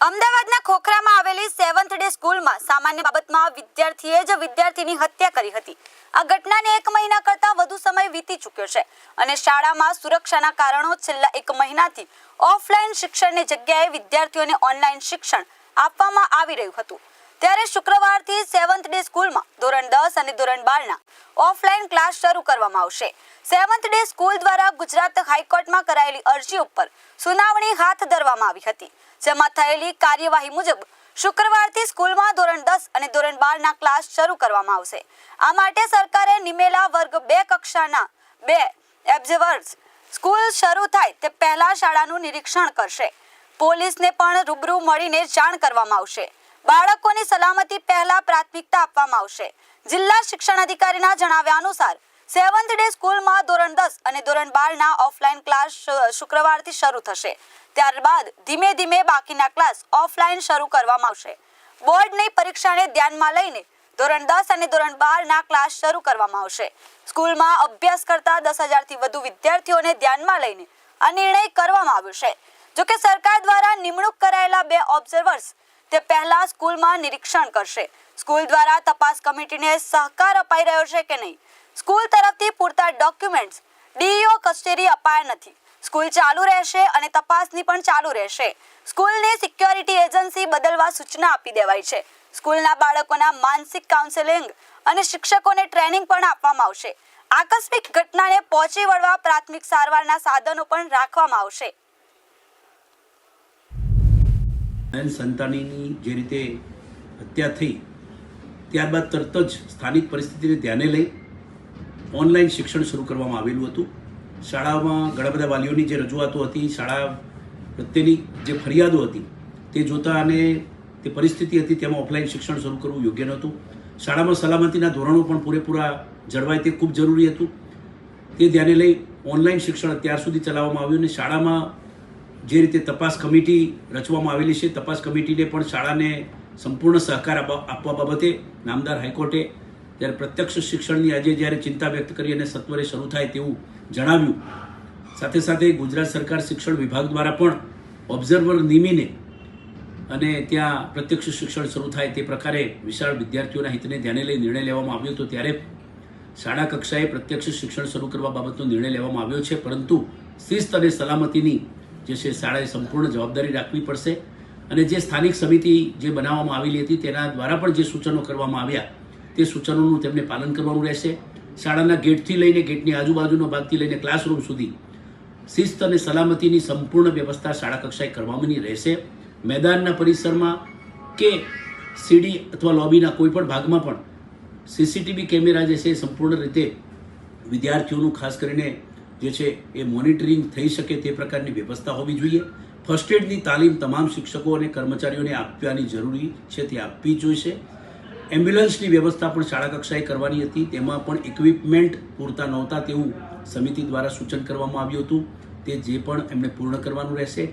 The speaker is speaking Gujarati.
અમદાવાદના ખોખરામાં આવેલી સેવન્થ ડે સ્કૂલમાં સામાન્ય બાબતમાં વિદ્યાર્થીએ જ વિદ્યાર્થીની હત્યા કરી હતી. આ ઘટનાને એક મહિના કરતા વધુ સમય વીતી ચૂક્યો છે અને શાળામાં સુરક્ષાના કારણો છેલ્લા એક મહિનાથી ઓફલાઈન શિક્ષણની જગ્યાએ વિદ્યાર્થીઓને ઓનલાઈન શિક્ષણ આપવામાં આવી રહ્યું હતું. ત્યારે શુક્રવારથી સેવન્થ ડે સ્કૂલમાં ધોરણ દસ અને ધોરણ બારના ઓફલાઈન ક્લાસ શરૂ કરવામાં આવશે. સેવન્થ ડે સ્કૂલ દ્વારા ગુજરાત હાઈકોર્ટમાં કરાયેલી અરજી ઉપર સુનાવણી હાથ ધરવામાં આવી હતી. જેમાં થયેલી કાર્યવાહી મુજબ શુક્રવારથી સ્કૂલમાં ધોરણ દસ અને ધોરણ બારના ક્લાસ શરૂ કરવામાં આવશે. આ માટે સરકારે નિમેલા વર્ગ બે કક્ષાના બે એબ્ઝર્વર્સ સ્કૂલ શરૂ થાય તે પહેલા શાળાનું નિરીક્ષણ કરશે. પોલીસને પણ રૂબરૂ મળીને જાણ કરવામાં આવશે. બાળકોની સલામતી પહેલા પ્રાથમિકતા આપવામાં આવશે. જિલ્લા શિક્ષણ અધિકારીના જણાવ્યા અનુસાર, સેવન્થ ડે સ્કૂલમાં ધોરણ દસ અને ધોરણ બારના ઓફલાઈન ક્લાસ શુક્રવારથી શરૂ થશે. ત્યારબાદ ધીમે ધીમે બાકીના ક્લાસ ઓફલાઈન શરૂ કરવામાં આવશે. બોર્ડની પરીક્ષાને ધ્યાનમાં લઈને ધોરણ દસ અને ધોરણ બારના ક્લાસ શરૂ કરવામાં આવશે. સ્કૂલમાં અભ્યાસ કરતા દસ હજારથી વધુ વિદ્યાર્થીઓને ધ્યાનમાં લઈને આ નિર્ણય કરવામાં આવ્યો છે. જોકે સરકાર દ્વારા નિમણૂક કરાયેલા બે ઓબ્ઝર્વર્સ તે પહેલા સ્કૂલમાં નિરીક્ષણ કરશે. સ્કૂલ દ્વારા તપાસ કમિટીને સહકાર અપાઈ રહ્યો છે કે નહીં? સ્કૂલ તરફથી પૂરતા ડોક્યુમેન્ટ્સ ડીઈઓ કચેરી અપાયા નથી. સ્કૂલ ચાલુ રહેશે અને તપાસની પણ ચાલુ રહેશે. સ્કૂલની સિક્યોરિટી એજન્સી બદલવા સૂચના આપી દેવાઈ છે. સ્કૂલના બાળકોના માનસિક કાઉન્સેલિંગ અને શિક્ષકોને ટ્રેનિંગ પણ આપવામાં આવશે. આકસ્મિક ઘટનાને પહોંચી વળવા પ્રાથમિક સારવારના સાધનો પણ રાખવામાં આવશે. નયન સંતાનીની જે રીતે હત્યા થઈ, ત્યારબાદ તરત જ સ્થાનિક પરિસ્થિતિને ધ્યાને લઈ ઓનલાઈન શિક્ષણ શરૂ કરવામાં આવેલું હતું. શાળામાં ઘણા બધા વાલીઓની જે રજૂઆતો હતી, શાળા પ્રત્યેની જે ફરિયાદો હતી, તે જોતા અને તે પરિસ્થિતિ હતી તેમાં ઓફલાઈન શિક્ષણ શરૂ કરવું યોગ્ય નહોતું. શાળામાં સલામતીના ધોરણો પણ પૂરેપૂરા જળવાય તે ખૂબ જરૂરી હતું. તે ધ્યાને લઈ ઓનલાઈન શિક્ષણ અત્યાર સુધી ચલાવવામાં આવ્યું અને શાળામાં જે રીતે તપાસ કમિટી રચવામાં આવેલી છે, તપાસ કમિટીને પણ શાળાને સંપૂર્ણ સહકાર આપવા બાબતે નામદાર હાઈકોર્ટે જ્યારે પ્રત્યક્ષ શિક્ષણની આજે જ્યારે ચિંતા વ્યક્ત કરી અને સત્વરે શરૂ થાય તેવું જણાવ્યું. સાથે સાથે ગુજરાત સરકાર શિક્ષણ વિભાગ દ્વારા પણ ઓબ્ઝર્વર નિમીને અને ત્યાં પ્રત્યક્ષ શિક્ષણ શરૂ થાય તે પ્રકારે વિશાળ વિદ્યાર્થીઓના હિતને ધ્યાને લઈ નિર્ણય લેવામાં આવ્યો હતો ત્યારે શાળા કક્ષાએ પ્રત્યક્ષ શિક્ષણ શરૂ કરવા બાબતનો નિર્ણય લેવામાં આવ્યો છે, પરંતુ શિસ્ત અને સલામતીની જે છે શાળાએ સંપૂર્ણ જવાબદારી રાખવી પડશે. અને જે સ્થાનિક સમિતિ જે બનાવવામાં આવેલી હતી, તેના દ્વારા પણ જે સૂચનો કરવામાં આવ્યા, તે સૂચનોનું તેમને પાલન કરવાનું રહેશે. શાળાના ગેટથી લઈને ગેટની આજુબાજુનો ભાગથી લઈને ક્લાસરૂમ સુધી શિસ્ત અને સલામતીની સંપૂર્ણ વ્યવસ્થા શાળા કક્ષાએ કરવાની રહેશે. મેદાનના પરિસરમાં કે સીડી અથવા લોબીના કોઈપણ ભાગમાં પણ સીસીટીવી કેમેરા જે છે સંપૂર્ણ રીતે વિદ્યાર્થીઓનું ખાસ કરીને જે છે એ મોનિટરિંગ થઈ શકે તે પ્રકારની વ્યવસ્થા હોવી જોઈએ. ફર્સ્ટ એડની તાલીમ તમામ શિક્ષકો અને કર્મચારીઓને આપવાની જરૂરી છે તે આપવી જોઈશે. એમ્બ્યુલન્સની વ્યવસ્થા પણ શાળા કક્ષાએ કરવાની હતી. તેમાં પણ ઇક્વિપમેન્ટ પૂરતા નહોતા તેવું સમિતિ દ્વારા સૂચન કરવામાં આવ્યું હતું. તે જે પણ એમણે પૂર્ણ કરવાનું રહેશે.